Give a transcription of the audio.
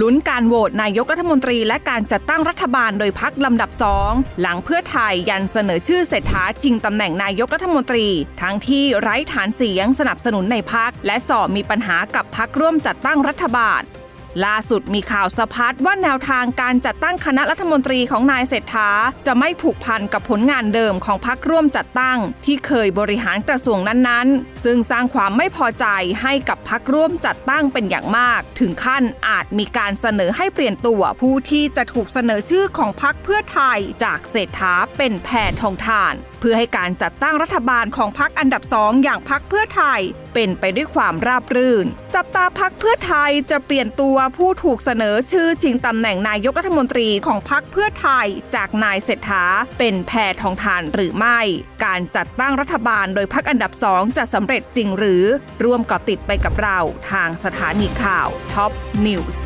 ลุ้นการโหวตนายกรัฐมนตรีและการจัดตั้งรัฐบาลโดยพักลำดับสองหลังเพื่อไทยยันเสนอชื่อเศรษฐาชิงตำแหน่งนายกรัฐมนตรี ทั้งที่ไร้ฐานเสียงสนับสนุนในพักและสอบมีปัญหากับพักร่วมจัดตั้งรัฐบาล ล่าสุดมีข่าวสะพัดว่าแนวทางการจัดตั้งคณะรัฐมนตรีของนายเศรษฐา จะไม่ผูกพันกับผลงานเดิมของพักร่วมจัดตั้ง ที่เคยบริหารกระทรวงนั้นๆ ซึ่งสร้างความไม่พอใจให้กับพักร่วมจัดตั้งเป็นอย่างมาก ถึงขั้นอาจมีการเสนอให้เปลี่ยนตัวผู้ที่จะถูกเสนอชื่อของพักเพื่อไทยจากเศรษฐาเป็นแพทองทาน เพื่อให้การจัดตั้งรัฐบาลของพักอันดับสองอย่างพักเพื่อไทยเป็นไปด้วยความราบรื่น จับตาพักเพื่อไทยจะเปลี่ยนตัวผู้ถูกเสนอชื่อชิงตำแหน่งนายกรัฐมนตรีของพักเพื่อไทยจากนายเศรษฐาเป็นแพทองทานหรือไม่ การจัดตั้งรัฐบาลโดยพักอันดับสองจะสำเร็จจริงหรือ ร่วมก่อติดไปกับเราทางสถานีข่าวท็อปนิวส์